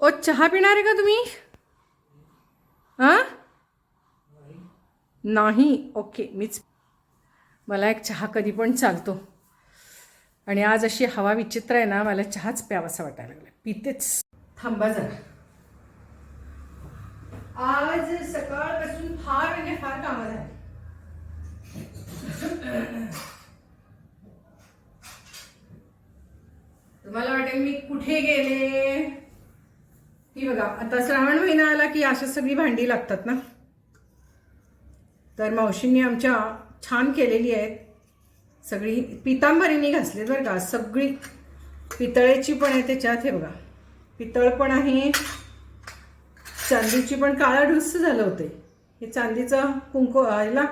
ओ चहा पिणार आहे का तुम्ही? हां? नाही. ओके मीच. मला एक चहा कधी पण चालतो. आणि आज अशी हवा विचित्र आहे ना मला चहाच प्यावासा वाटायला लागला पितेच. थांबा जरा. आज सकाळपासून फार म्हणजे फार कामं झाली. तुम्हाला वाटेल मी कुठे गेले? ही बघा आता श्रावण महिना आला की अशा सगळी भांडी लागतात ना? तर मावशींनी आमच्या छान केलेली आहेत. सगळी पितांबरीने घासली बरं का. सगळी पितळेची पण आहे त्याच्यात हे बघा. पितळ पण आहे. चांदीची पण काळा ढुस्स झालं होते. हे चांदीचं कुंकू ह्याला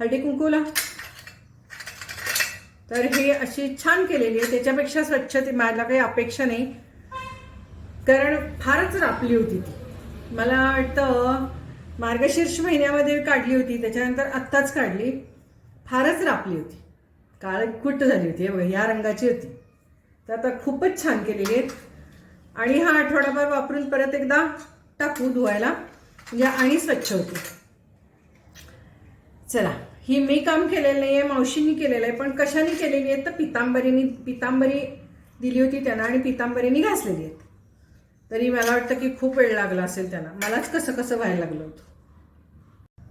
हळदी कुंकूला. तर हे अशी छान केलेली आहे. त्याच्यापेक्षा स्वच्छ ती मला काही अपेक्षा नाही. कारण फारच रापली होती ती. मला वाटतं मार्गशीर्ष महिन्यामध्ये काढली होती त्याच्यानंतर आत्ताच काढली. फारच रापली होती. काळ कुट्ट झाली होती हे ह्या रंगाची होती. तर आता खूपच छान केलेली आहेत. आणि हा आठवडाभर वापरून परत एकदा टाकू धुवायला. म्हणजे आणि स्वच्छ होते. चला ही मी काम केलेलं नाही आहे मावशींनी केलेलं आहे पण कशाने केलेली आहे तर पितांबरीनी पितांबरी दिली होती त्यांना आणि पितांबरीनी घासलेली आहेत. तरी मला वाटतं की खूप वेळ लागला असेल त्यांना. मलाच कसं कसं व्हायला लागलं होतं.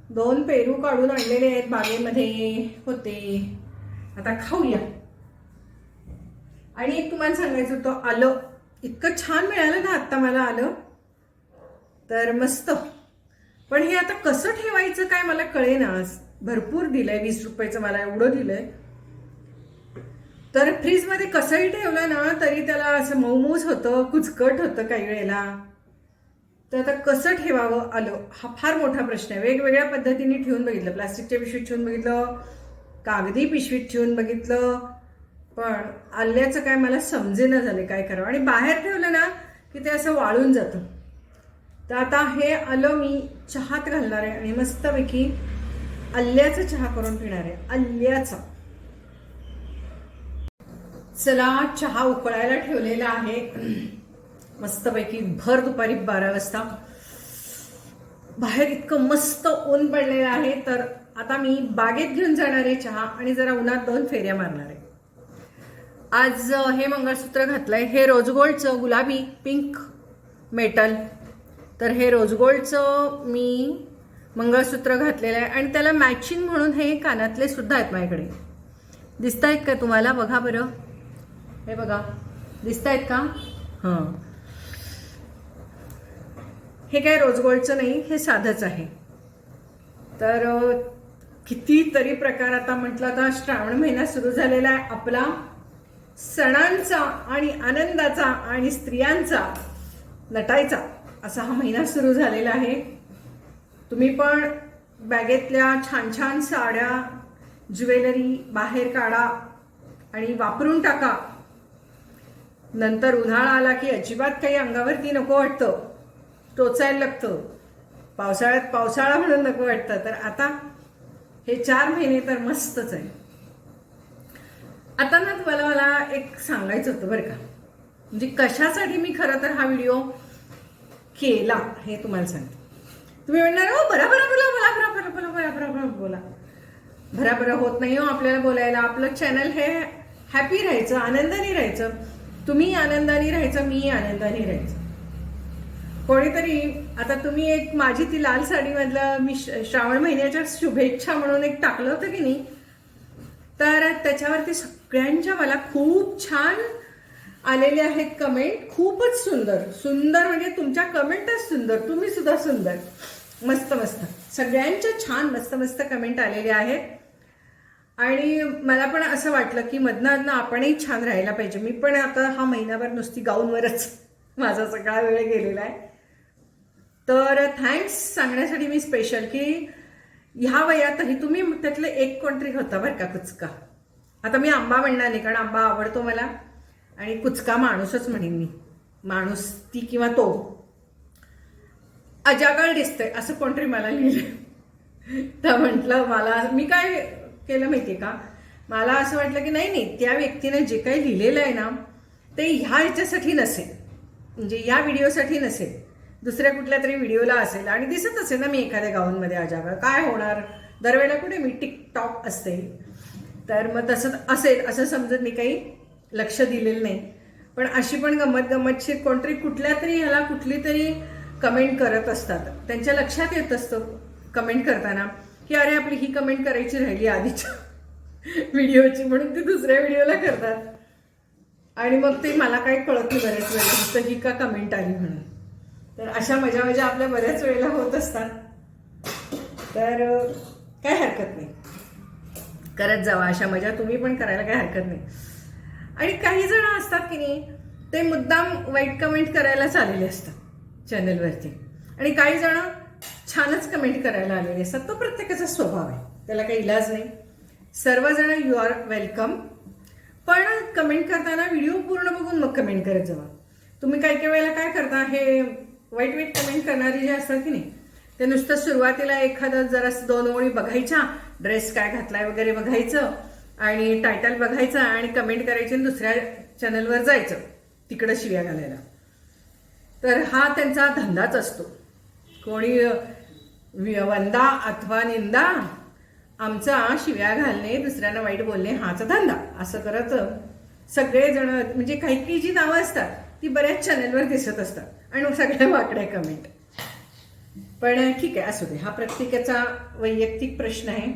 दोन पेरू काढून आणलेले आहेत बागेमध्ये होते. आता खाऊया. आणि एक तुम्हाला सांगायचं होतं आलं. इतकं छान मिळालं ना आत्ता मला आलं. तर मस्त. पण हे आता कसं ठेवायचं काय मला कळेना. भरपूर दिलं आहे वीस रुपयाचं मला एवढं दिलं आहे तर फ्रीजमध्ये कसंही ठेवलं ना तरी त्याला असं मऊमूस होतं कुचकट होतं काही वेळेला. तर आता कसं ठेवावं? आलं. हा फार मोठा प्रश्न आहे. वेगवेगळ्या पद्धतीने ठेवून बघितलं. प्लास्टिकच्या पिशवीत ठेवून बघितलं कागदी पिशवीत ठेवून बघितलं. पण आल्याचं काय मला समजेना झालं काय करावं? आणि बाहेर ठेवलं ना की ते असं वाळून जातं. तर आता हे आलं मी चहात घालणार आहे आणि मस्तपैकी आल्याचा चहा करून पिणार आहे. आल्याचा. चला चहा उकळायला ठेवलेला आहे. मस्तपैकी भर दुपारी बारा वाजता. बाहेर इतकं मस्त ऊन पडलेलं आहे तर आता मी बागेत घेऊन जाणार आहे चहा आणि जरा उन्हात दोन फेऱ्या मारणार आहे. आज हे मंगळसूत्र घातलंय. हे रोजगोल्डचं गुलाबी पिंक मेटल. तर हे रोजगोल्डचं मी मंगळसूत्र घातलेलं आहे आणि त्याला मॅचिंग म्हणून हे कानातले सुद्धा आहेत माझ्याकडे. दिसत आहेत का तुम्हाला? बघा बरं. हे बघा दिसत आहेत का? हां. हे काय रोजगोल्डचं नाही हे साधंच आहे. तर कितीतरी प्रकार आता म्हटलं आता श्रावण महिना सुरू झालेला आहे. आपला सणांचा आणि आनंदाचा आणि स्त्रियांचा नटायचा असा हा महिना सुरू झालेला आहे. तुम्ही पण बॅगेतल्या छान छान साड्या ज्वेलरी बाहेर काढा आणि वापरून टाका. नंतर उन्हाळा आला की अजिबात काही अंगावरती नको वाटतं. टोचायला लागतं. पावसाळ्यात पावसाळा म्हणून नको वाटतं. तर आता हे चार महिने तर मस्तच आहे. आता ना तुम्हाला मला एक सांगायचं होतं बरं का. म्हणजे कशासाठी मी खरं तर हा व्हिडिओ केला हे तुम्हाला सांगते. तुम्ही म्हणणार हो बरा बरा बोला बोला बरा बरा बोला बरा बरा बरा बोला. भरा बरा होत नाही हो आपल्याला बोलायला. आपलं चॅनल हे हॅपी राहायचं आनंदाने राहायचं. तुम्ही आनंदाने राहायचं मी आनंदाने राहायचं. कोणीतरी आता तुम्ही एक माझी ती लाल साडीमधलं मी श- श्रावण महिन्याच्या शुभेच्छा म्हणून एक टाकलं होतं की नाही तर त्याच्यावरती सगळ्यांच्या मला खूप छान आलेले आहेत कमेंट. खूपच सुंदर. सुंदर म्हणजे तुमच्या कमेंटच सुंदर. तुम्ही सुद्धा सुंदर. मस्त मस्त. सगळ्यांच्या छान मस्त मस्त कमेंट आलेले आहेत. आणि मला पण असं वाटलं की मधनं आपणही छान राहायला पाहिजे. मी पण आता हा महिनाभर नुसती गाऊनवरच माझा सगळा वेळ गेलेला आहे. तर थँक्स सांगण्यासाठी मी स्पेशल की ह्या वयातही तुम्ही त्यातलं एक कोणतरी होता बरं का कुचका. आता मी आंबा म्हणणार नाही कारण आंबा आवडतो मला. आणि कुचका माणूसच म्हणेन मी. माणूस ती किंवा तो. अजागळ दिसतंय असं कोणतरी मला लिहिलं तर म्हटलं मला मी काय केलं माहिती आहे का? मला असं वाटलं की नाही नाही त्या व्यक्तीने जे काही लिहिलेलं आहे ना ते ह्या ह्याच्यासाठी नसेल. म्हणजे या व्हिडिओसाठी नसेल. दुसऱ्या कुठल्या तरी व्हिडिओला असेल. आणि दिसत असेल ना मी एखाद्या गावांमध्ये अजागर काय होणार? दरवेळेला कुठे मी टिकटॉक असते. तर मग तसं असेल असं समजत मी काही लक्ष दिलेलं नाही. पण अशी पण गंमत गंमतशीर कोणतरी कुठल्या तरी ह्याला कुठली तरी कमेंट करत असतात. त्यांच्या लक्षात येत असतं कमेंट करताना. की अरे आपली ही कमेंट करायची राहिली आधीच्या व्हिडिओची म्हणून ती दुसऱ्या व्हिडिओला करतात. आणि मग ते मला काही कळत नाही बऱ्याच वेळेला. फक्त ही का कमेंट आली म्हणून. तर अशा मजा मजा आपल्या बऱ्याच वेळेला होत असतात. तर काय हरकत नाही. करत जावा अशा मजा तुम्ही पण करायला काही हरकत नाही. आणि काही जण असतात की नाही ते मुद्दाम वाईट कमेंट करायला चाललेले असतात चॅनलवरती आणि काही जण छानच कमेंट करायला आलेले असतात. तो प्रत्येकाचा स्वभाव आहे. त्याला काही इलाज नाही. सर्वजण यू आर वेलकम पण कमेंट करताना व्हिडिओ पूर्ण बघून मग कमेंट करत जावा. तुम्ही काही काही वेळेला काय करता हे वाईट वाईट कमेंट करणारे जे असतात की नाही ते नुसतं सुरुवातीला एखादं जरा दोन ओळी बघायच्या ड्रेस काय घातलाय? वगैरे बघायचं आणि टायटल बघायचं आणि कमेंट करायची आणि दुसऱ्या चॅनलवर जायचं तिकडं शिव्या घालायला. तर हा त्यांचा धंदाच असतो. कोणी वंदा अथवा निंदा आमचा शिव्या घालणे दुसऱ्यांना वाईट बोलणे हाच धंदा. असं करत सगळेजण म्हणजे काही काही जी नावं असतात ती बऱ्याच चॅनलवर दिसत असतात आणि सगळ्या वाकड्या कमेंट पण ठीक आहे असू दे. हा प्रत्येकाचा वैयक्तिक प्रश्न आहे.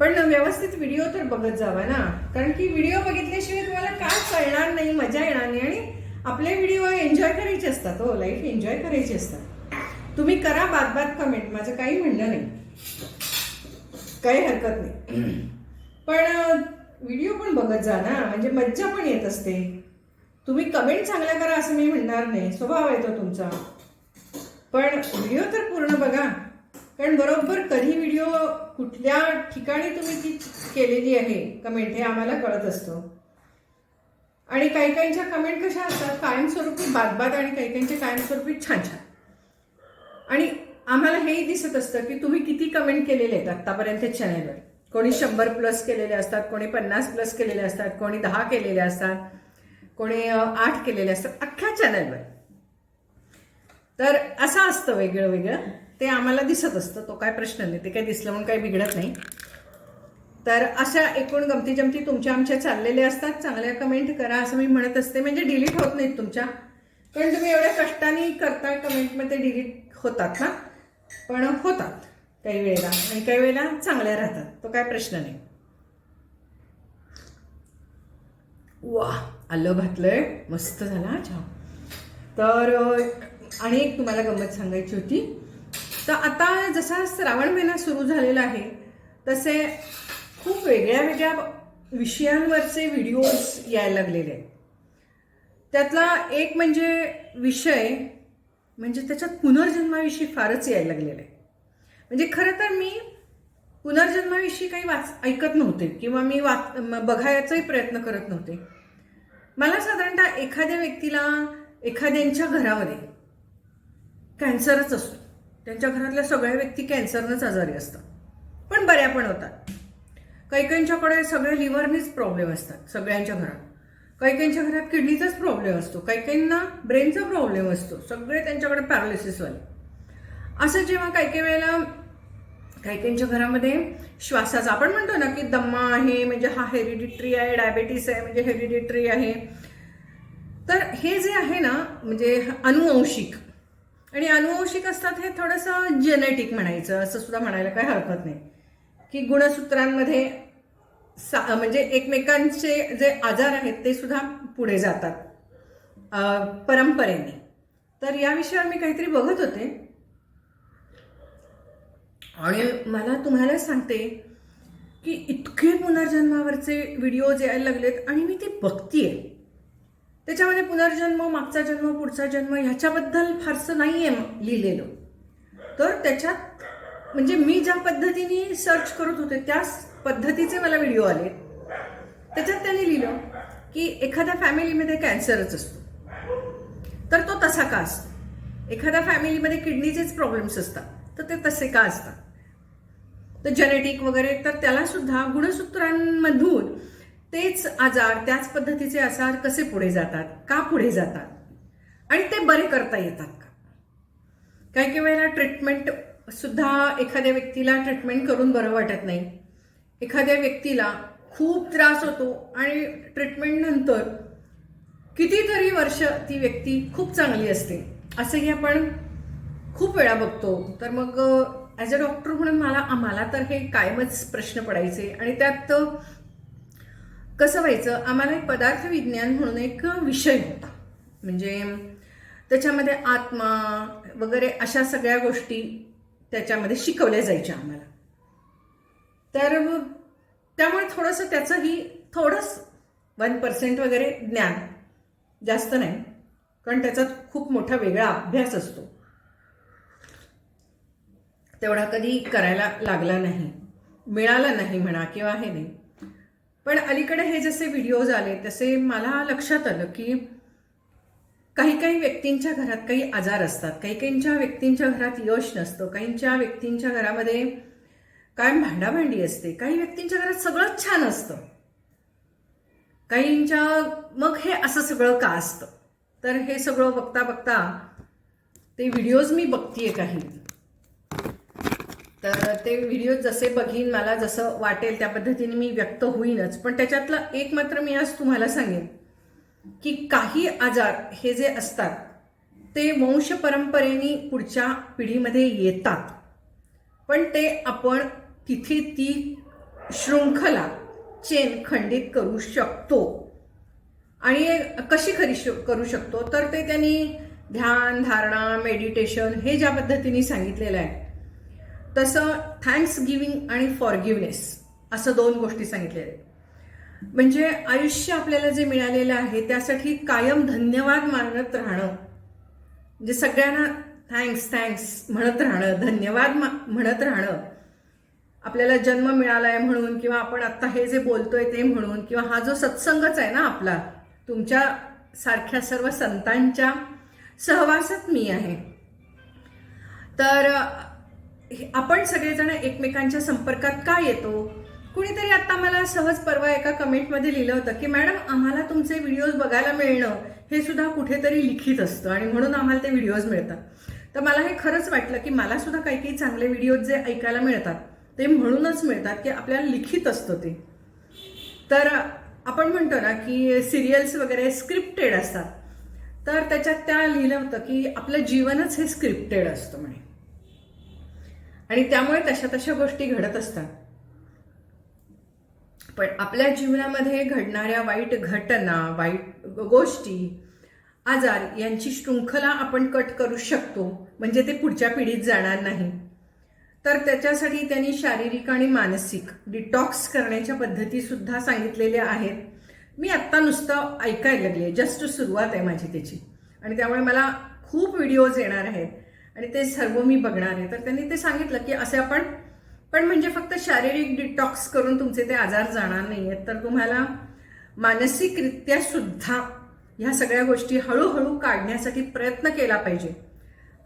पण व्यवस्थित व्हिडिओ तर बघत जावा ना. कारण की व्हिडिओ बघितल्याशिवाय तुम्हाला काय कळणार नाही मजा येणार नाही. आणि आपले व्हिडिओ एन्जॉय करायचे असतात हो लाईफ एन्जॉय करायची असतात. तुम्ही करा बाद बाद कमेंट माझं काही म्हणणं नाही. काही हरकत नाही. पण व्हिडिओ पण बघत जा ना. म्हणजे मज्जा पण येत असते. तुम्ही कमेंट चांगला करा असं मी म्हणणार नाही. स्वभाव आहे तो तुमचा. पण व्हिडिओ तर पूर्ण बघा. कारण बरोबर कधी व्हिडिओ कुठल्या ठिकाणी तुम्ही ती केलेली आहे कमेंट हे आम्हाला कळत असतं. आणि काही काहींच्या कमेंट कशा असतात? कायमस्वरूपी बादबाद आणि काही काहींचे कायमस्वरूपी छान छान आणि आम्हाला हेही दिसत असतं की तुम्ही किती कमेंट केलेले आहेत आत्तापर्यंत चॅनेलवर कोणी शंभर प्लस केलेले असतात कोणी पन्नास प्लस केलेले असतात कोणी दहा केलेले असतात कोणी आठ केलेले असतात अख्ख्या चॅनलवर तर असं असतं वेगळं वेगळं. ते आम्हाला दिसत असतं. तो काय प्रश्न नाही. ते काही दिसलं म्हणून काही बिघडत नाही. तर अशा एकूण गमती जमती तुमच्या आमच्या चाललेल्या असतात. चांगल्या कमेंट करा असं मी म्हणत असते. म्हणजे डिलीट होत नाहीत तुमच्या. कारण तुम्ही एवढ्या कष्टाने करता कमेंटमध्ये डिलीट होतात ना? पण होतात काही वेळेला आणि काही वेळेला चांगल्या राहतात. तो काय प्रश्न नाही. वा आलं घातलंय मस्त झाला अच्छा तर आणि एक तुम्हाला गंमत सांगायची होती. तर आता जसा श्रावण महिना सुरू झालेला आहे तसे खूप वेगळ्या वेगळ्या विषयांवरचे व्हिडिओज यायला लागलेले आहेत. त्यातला एक म्हणजे विषय म्हणजे त्याच्यात पुनर्जन्माविषयी फारच यायला लागलेलं आहे. म्हणजे खरं तर मी पुनर्जन्माविषयी काही वाच ऐकत नव्हते किंवा मी वाच बघायचाही प्रयत्न करत नव्हते. मला साधारणतः एखाद्या व्यक्तीला एखाद्यांच्या घरामध्ये कॅन्सरच असतो. त्यांच्या घरातल्या सगळ्या व्यक्ती कॅन्सरनंच आजारी असतात. पण बऱ्या पण होतात. काही काहींच्याकडे सगळ्या लिव्हरनीच प्रॉब्लेम असतात सगळ्यांच्या घरात. काही काहींच्या घरात किडनीचाच प्रॉब्लेम असतो. काही काहींना ब्रेनचा प्रॉब्लेम असतो. सगळे त्यांच्याकडे पॅरालिसिसवाले असं जेव्हा काही काही वेळेला काही काहींच्या घरामध्ये श्वासाचा आपण म्हणतो ना की दम्मा आहे म्हणजे हा हेरिडिटरी आहे डायबेटीस आहे म्हणजे हेरिडिटरी आहे. तर हे जे आहे ना म्हणजे अनुवंशिक. आणि अनुवंशिक असतात हे थोडंसं जेनेटिक म्हणायचं असं सुद्धा म्हणायला काही हरकत नाही. की गुणसूत्रांमध्ये सा म्हणजे एकमेकांचे जे आजार आहेत ते सुद्धा पुढे जातात परंपरेने. तर या विषयावर मी काहीतरी बघत होते. आणि मला तुम्हाला सांगते की इतके पुनर्जन्मावरचे व्हिडिओज यायला लागलेत आणि मी ते बघतीये. त्याच्यामध्ये पुनर्जन्म मागचा जन्म पुढचा जन्म ह्याच्याबद्दल फारसं नाही आहे लिहिलेलं. तर त्याच्यात म्हणजे मी ज्या पद्धतीने सर्च करत होते त्याच पद्धतीचे मला व्हिडिओ आले. त्याच्यात त्यांनी लिहिलं की एखाद्या फॅमिलीमध्ये कॅन्सरच असतो. तर तो तसा का असतो? एखाद्या फॅमिलीमध्ये किडनीचेच प्रॉब्लेम्स असतात तर ते तसे का असतात? तर जेनेटिक वगैरे तर त्याला सुद्धा आणि ते बरे करता येतात का? काही काही वेळेला ट्रीटमेंट सुद्धा एखाद्या व्यक्तीला ट्रीटमेंट करून बरं वाटत नाही. एखाद्या व्यक्तीला खूप त्रास होतो आणि ट्रीटमेंटनंतर कितीतरी वर्ष ती व्यक्ती खूप चांगली असते. असंही आपण खूप वेळा बघतो. तर मग ॲज अ डॉक्टर म्हणून मला आम्हाला तर हे कायमच प्रश्न पडायचे आणि त्यात कसं व्हायचं आम्हाला एक पदार्थ विज्ञान म्हणून एक विषय होता. म्हणजे त्याच्यामध्ये आत्मा वगैरे अशा सगळ्या गोष्टी त्याच्यामध्ये शिकवल्या जायच्या आम्हाला. तर मग त्यामुळे थोडंसं त्याचंही थोडंच वन पर्सेंट वगैरे ज्ञान जास्त नाही. कारण त्याचा खूप मोठा वेगळा अभ्यास असतो. तेवढा कधी करायला लागला नाही. मिळाला नाही म्हणा किंवा हे नाही. पण अलीकडे हे जसे व्हिडिओज आले तसे मला लक्षात आलं की काही काही व्यक्तींच्या घरात काही आजार असतात. काही काहींच्या व्यक्तींच्या घरात यश नसतं. काहींच्या व्यक्तींच्या घरामध्ये कायम भांडाभांडी असते. काही व्यक्तींच्या घरात सगळंच छान असतं. काहींच्या मग हे असं सगळं का असतं? तर हे सगळं बघता बघता ते व्हिडिओज मी बघतीये काही. तर ते व्हिडिओ जसे बघीन मला जसं वाटेल त्या पद्धतीने मी व्यक्त होईनच. पण त्याच्यातलं एक मात्र मी आज तुम्हाला सांगेन की काही आजार हे जे असतात ते वंश परंपरेने पुढच्या पिढीमध्ये येतात. पण ते आपण तिथे ती शृंखला चेन खंडित करू शकतो. आणि कशी खरी करू शकतो? तर ते त्यांनी ध्यान धारणा मेडिटेशन हे ज्या पद्धतीने सांगितलेलं आहे तसं थँक्स गिविंग आणि फॉरगिवनेस असं दोन गोष्टी सांगितलेल्या आहेत. म्हणजे आयुष्य आपल्याला जे मिळालेलं आहे त्यासाठी कायम धन्यवाद मानत राहणं. म्हणजे सगळ्यांना थँक्स थँक्स म्हणत राहणं धन्यवाद म्हणत राहणं. आपल्याला जन्म मिळाला आहे म्हणून किंवा आपण आत्ता हे जे बोलतोय ते म्हणून किंवा हा जो सत्संगच आहे ना आपला तुमच्या सारख्या सर्व संतांच्या सहवासात मी आहे. तर आपण सगळेजण एकमेकांच्या संपर्कात का येतो? कुणीतरी आता मला सहज परवा एका कमेंटमध्ये लिहिलं होतं की मॅडम आम्हाला तुमचे व्हिडिओज बघायला मिळणं हे सुद्धा कुठेतरी लिखित असतं आणि म्हणून आम्हाला ते व्हिडिओज मिळतात. तर मला हे खरंच वाटलं की मला सुद्धा काही काही चांगले व्हिडिओज जे ऐकायला मिळतात. ते म्हणूनच मिळतात की आपल्याला लिखित असतं ते. तर आपण म्हणतो ना की सिरियल्स वगैरे स्क्रिप्टेड असतात. तर त्याच्यात त्या लिहिलं होतं की आपलं जीवनच हे स्क्रिप्टेड असतं म्हणे. आणि त्यामुळे तशा तशा गोष्टी घडत असतात. पण आपल्या जीवनामध्ये घडणाऱ्या वाईट घटना वाईट गोष्टी आजार यांची शृंखला आपण कट करू शकतो. म्हणजे ते पुढच्या पिढीत जाणार नाही. तर त्याच्यासाठी त्यांनी शारीरिक आणि मानसिक डिटॉक्स करण्याच्या पद्धती सुद्धा सांगितलेल्या आहेत. मी आत्ता नुसतं ऐकायला लागले जस्ट सुरुवात आहे माझी त्याची. आणि त्यामुळे मला खूप व्हिडिओज येणार आहेत. आणि ते सर्व मी बघणार आहे. तर त्यांनी ते सांगितलं की असे आपण पण म्हणजे फक्त शारीरिक डिटॉक्स करून तुमचे ते आजार जाणार नाही आहेत तर तुम्हाला मानसिकरित्या सुद्धा ह्या सगळ्या गोष्टी हळूहळू काढण्यासाठी प्रयत्न केला पाहिजे.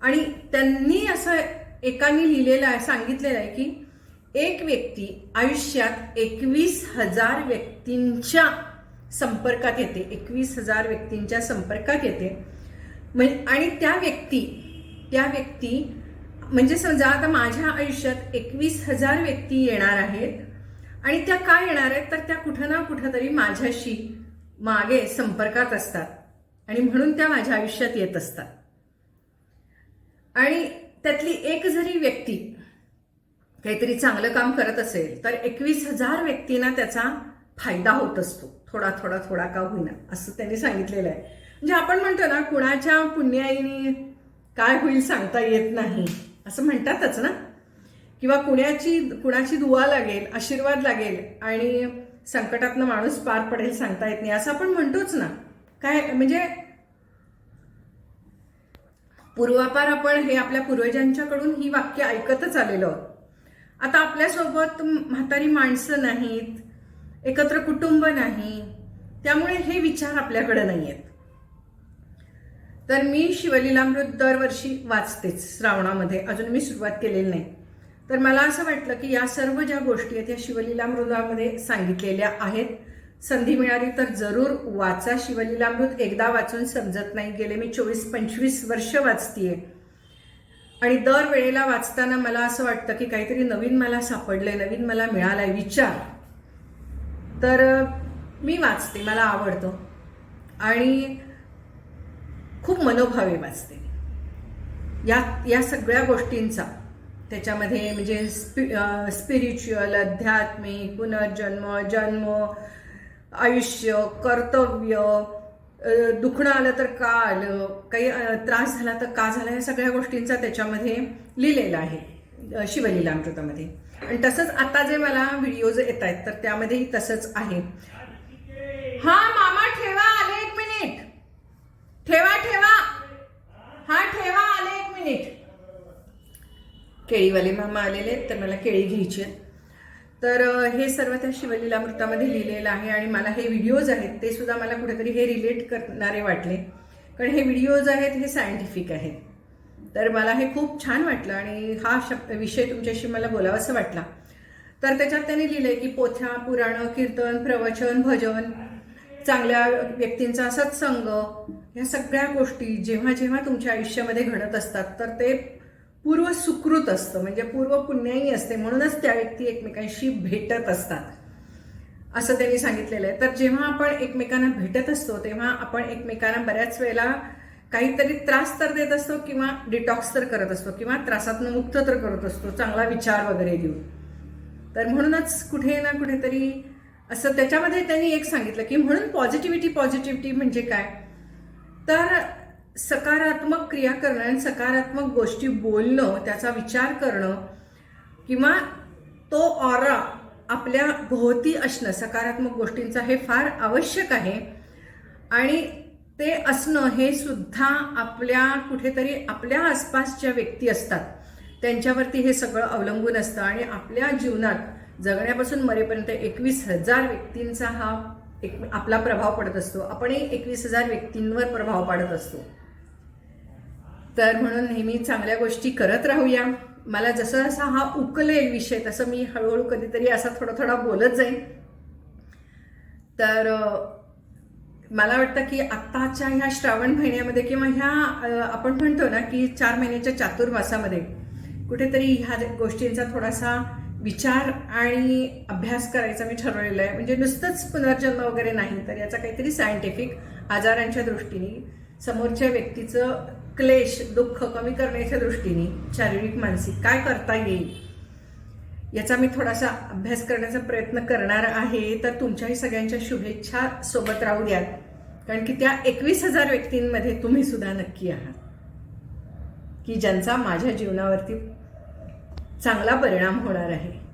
आणि त्यांनी असं एकाने लिहिलेलं आहे सांगितलेलं आहे की एक व्यक्ती आयुष्यात एकवीस हजार व्यक्तींच्या संपर्कात येते. एकवीस हजार व्यक्तींच्या संपर्कात येते. आणि त्या व्यक्ती त्या व्यक्ती म्हणजे समजा आता माझ्या आयुष्यात एकवीस हजार व्यक्ती येणार आहेत आणि त्या काय येणार आहेत? तर त्या कुठं ना कुठं तरी माझ्याशी मागे संपर्कात असतात आणि म्हणून त्या माझ्या आयुष्यात येत असतात. आणि त्यातली एक जरी व्यक्ती काहीतरी चांगलं काम करत असेल तर एकवीस हजार व्यक्तींना त्याचा फायदा होत असतो. थोडा थोडा थोडा का होईना असं त्यांनी सांगितलेलं आहे. म्हणजे आपण म्हणतो ना कुणाच्या पुण्याईने काय होईल सांगता येत नाही असं म्हणतातच ना. किंवा कुणाची कुणाची दुवा लागेल आशीर्वाद लागेल आणि संकटातनं माणूस पार पडेल सांगता येत नाही असं आपण म्हणतोच ना. काय म्हणजे पूर्वापार आपण हे आपल्या पूर्वजांच्याकडून ही वाक्य ऐकतच आलेलो आता आपल्यासोबत म्हातारी माणसं नाहीत एकत्र कुटुंब नाही त्यामुळे हे विचार आपल्याकडे नाही आहेत तर मी शिवलीलामृत दरवर्षी वाचतेच श्रावणामध्ये अजून मी सुरुवात केलेली नाही. तर मला असं वाटलं की या सर्व ज्या गोष्टी आहेत या शिवलीलामृतामध्ये सांगितलेल्या आहेत संधी मिळाली तर जरूर वाचा शिवलीलामृत एकदा वाचून समजत नाही गेले. मी चोवीस पंचवीस वर्ष वाचतीये. आणि दर वेळेला वाचताना मला असं वाटतं की काहीतरी नवीन मला सापडलंय नवीन मला मिळालाय विचार. तर मी वाचते मला आवडतं. आणि खूप मनोभावे वाचते. या या सगळ्या गोष्टींचा. त्याच्यामध्ये म्हणजे स्पि स्पिरिच्युअल आध्यात्मिक पुनर्जन्म जन्म आयुष्य कर्तव्य दुखणं आलं तर का आलं काही त्रास झाला तर का झाला या सगळ्या गोष्टींचा त्याच्यामध्ये लिहिलेला आहे अ, शिवलीलामृतामध्ये. आणि तसंच आता जे मला व्हिडिओज येत आहेत तर त्यामध्येही तसंच आहे. हा मामा ठेवा आले एक मिनिट. ठेवा ठेवा. हा ठेवा आले एक मिनिट. केळीवाले मामा आलेले आहेत तर मला केळी घ्यायची आहेत. तर हे सर्व त्या शिवलीलामृतामध्ये लिहिलेलं आहे आणि मला हे व्हिडिओज आहेत ते सुद्धा मला कुठेतरी हे रिलेट करणारे वाटले. कारण हे व्हिडिओज आहेत हे सायंटिफिक आहेत. तर मला हे खूप छान वाटलं आणि हा शब्द विषय तुमच्याशी मला बोलावासा वाटला. तर त्याच्यात त्यांनी लिहिलंय की पोथ्या पुराणं कीर्तन प्रवचन भजन चांगल्या व्यक्तींचा सत्संग ह्या सगळ्या गोष्टी जेव्हा जेव्हा तुमच्या आयुष्यामध्ये घडत असतात तर ते पूर्व सुकृत असतं म्हणजे पूर्व पुण्याही असते म्हणूनच त्या व्यक्ती एकमेकांशी भेटत असतात. असं त्यांनी सांगितलेलं आहे. तर जेव्हा आपण एकमेकांना भेटत असतो तेव्हा आपण एकमेकांना बऱ्याच वेळेला काहीतरी त्रास तर देत असतो किंवा डिटॉक्स तर करत असतो किंवा त्रासातून मुक्त तर करत असतो चांगला विचार वगैरे देऊन. तर म्हणूनच कुठे ना कुठेतरी असं त्याच्यामध्ये त्यांनी एक सांगितलं की म्हणून पॉझिटिव्हिटी पॉझिटिव्हिटी म्हणजे काय? तर सकारात्मक क्रिया करणं आणि सकारात्मक गोष्टी बोलणं त्याचा विचार करणं किंवा तो ऑरा आपल्या भोवती असणं सकारात्मक गोष्टींचा हे फार आवश्यक आहे. आणि ते असणं हे सुद्धा आपल्या कुठेतरी आपल्या आसपास ज्या व्यक्ती असतात. त्यांच्यावरती हे सगळं अवलंबून असतं आणि आपल्या जीवनात जगण्यापासून मरेपर्यंत एकवीस हजार व्यक्तींचा हा एक आपला प्रभाव पडत असतो. आपणही एकवीस हजार व्यक्तींवर प्रभाव पाडत असतो. तर म्हणून नेहमी चांगल्या गोष्टी करत राहूया. मला जसं जसा हा उकलेल विषय तसं मी हळूहळू कधीतरी असा थोडा थोडा बोलत जाईन. तर मला वाटतं की आत्ताच्या ह्या श्रावण महिन्यामध्ये किंवा ह्या आपण म्हणतो ना की चार महिन्याच्या चातुर्मासामध्ये कुठेतरी ह्या गोष्टींचा थोडासा विचार आणि अभ्यास करायचा मी ठरवलेला आहे. म्हणजे नुसतंच पुनर्जन्म वगैरे नाही तर याचा काहीतरी सायंटिफिक आजारांच्या दृष्टीने समोरच्या व्यक्तीचं क्लेश दुःख कमी करण्याच्या दृष्टीने शारीरिक मानसिक काय करता येईल? याचा मी थोडासा अभ्यास करण्याचा प्रयत्न करणार आहे. तर तुमच्याही सगळ्यांच्या शुभेच्छा सोबत राहू द्यात. कारण की त्या एकवीस हजार व्यक्तींमध्ये तुम्ही सुद्धा नक्की आहात. की ज्यांचा माझ्या जीवनावरती चांगला परिणाम होणार आहे.